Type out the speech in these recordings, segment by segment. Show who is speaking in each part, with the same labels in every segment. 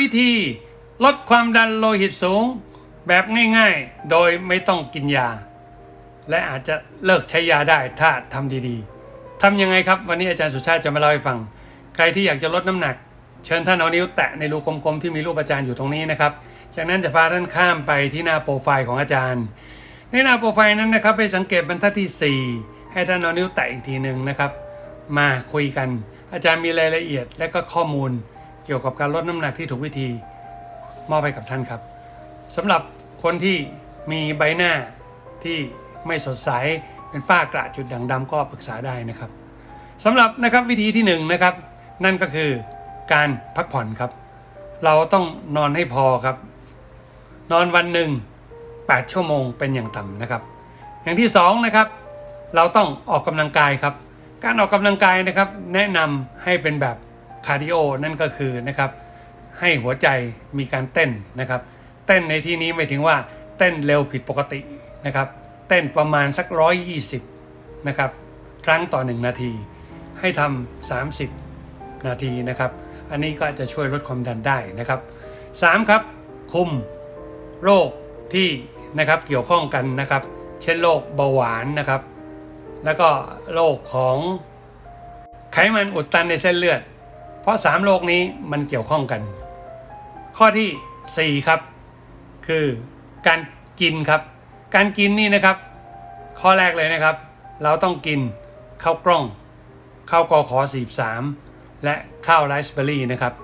Speaker 1: วิธีลดความดันโลหิตสูง แบบง่ายๆ โดยไม่ต้องกินยา และอาจจะเลิกใช้ยาได้ถ้าทำดีๆทำยังไงครับ วันนี้อาจารย์สุชาติจะมาเล่าให้ฟัง ใครที่อยากจะลดน้ำหนัก เชิญท่านเอานิ้วแตะในรูกลมๆที่มีรูปอาจารย์อยู่ตรงนี้นะครับจากนั้นจะพาท่านข้ามไปที่หน้าโปรไฟล์ของอาจารย์ ในหน้าโปรไฟล์นั้นนะครับให้สังเกตบรรทัดที่ 4 ให้ท่านเอานิ้วแตะอีกทีหนึ่งนะครับ มาคุยกัน อาจารย์มีรายละเอียดและก็ข้อมูล กี่ยวกับการลดน้ำหนักที่ถูกวิธีมอบให้กับท่านครับสำหรับคนที่มีใบหน้าที่ไม่สดใสเป็นฝ้ากระจุดด่างดำก็ปรึกษาได้นะครับสำหรับนะครับวิธีที่หนึ่งนะครับ นั่นก็คือการพักผ่อนครับ เราต้องนอนให้พอครับ นอนวันหนึ่ง8 ชั่วโมงเป็นอย่างต่ำนะครับ อย่างที่2นะครับเราต้องออกกำลังกายครับ การออกกำลังกายนะครับ แนะนำให้เป็นแบบ คาร์ดิโอนั่นก็คือนะครับให้หัวใจมีการเต้นนะครับ เต้นในที่นี้ไม่ถึงว่าเต้นเร็วผิดปกตินะครับ เต้นประมาณสัก 120 นะครับ ครั้งต่อ 1 นาที ให้ทำ 30 นาทีนะครับ อันนี้ก็จะช่วยลดความดันได้นะครับ 3 ครับ คุมโรคที่นะครับเกี่ยวข้องกันนะครับ เช่นโรคเบาหวานนะครับ แล้วก็โรคของไขมันอุดตันในเส้นเลือด เพราะ3โรคนี้มันเกี่ยวข้องกัน ข้อทีสี่4ครับ คือการกินครับ การกินนี่นะครับ ข้อแรกเลยนะครับ เราต้องกินข้าวกล้องข้าวกอขอ43และข้าวไรซ์เบอร์รี่นะครับ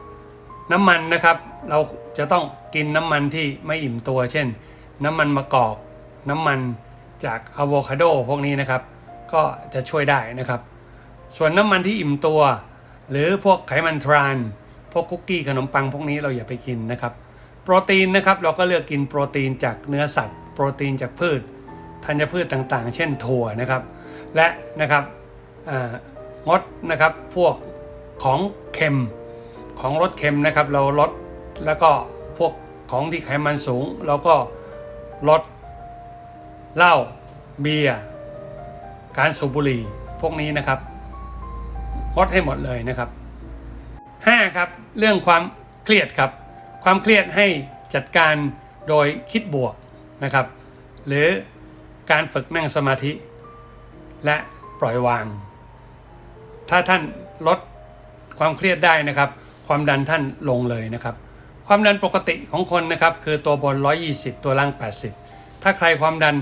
Speaker 1: น้ำมันนะครับเราจะต้องกินน้ำมันที่ไม่อิ่มตัว เช่น น้ำมันมะกอก น้ำมันจากอะโวคาโดพวกนี้นะครับ ก็จะช่วยได้นะครับ ส่วนน้ำมันที่อิ่มตัว หรือพวกไขมันทราน พวกคุกกี้ขนมปังพวกนี้เราอย่าไปกินนะครับ โปรตีนนะครับเราก็เลือกกินโปรตีนจากเนื้อสัตว์ โปรตีนจากพืชธัญพืชต่างๆ เช่นถั่วนะครับ และนะครับงดนะครับพวกของเค็มของรสเค็มนะครับ เราลดแล้วก็พวกของที่ไขมันสูง เราก็ลดเหล้าเบียร์การสูบบุหรี่พวกนี้นะครับ งดให้หมดเลยนะครับ 5 ครับ เรื่องความเครียดครับ ความเครียดให้จัดการโดยคิดบวกนะครับ หรือการฝึกนั่งสมาธิ และปล่อยวาง ถ้าท่านลดความเครียดได้นะครับ ความดันท่านลงเลยนะครับ ความดันปกติของคนนะครับ คือตัวบน 120 ตัวล่าง 80 ถ้าใครความดัน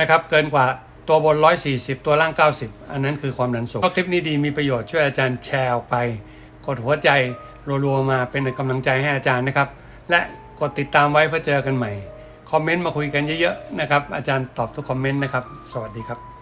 Speaker 1: นะครับเกินกว่า ตัวบน 140 ตัวล่าง 90 อันนั้นคือความดันสูงถ้าคลิปนี้ดีมีประโยชน์ช่วยอาจารย์แชร์ออกไป กดหัวใจรัวๆมาเป็นกำลังใจให้อาจารย์นะครับ และกดติดตามไว้เพื่อเจอกันใหม่ คอมเมนต์มาคุยกันเยอะๆนะครับ อาจารย์ตอบทุกคอมเมนต์นะครับ สวัสดีครับ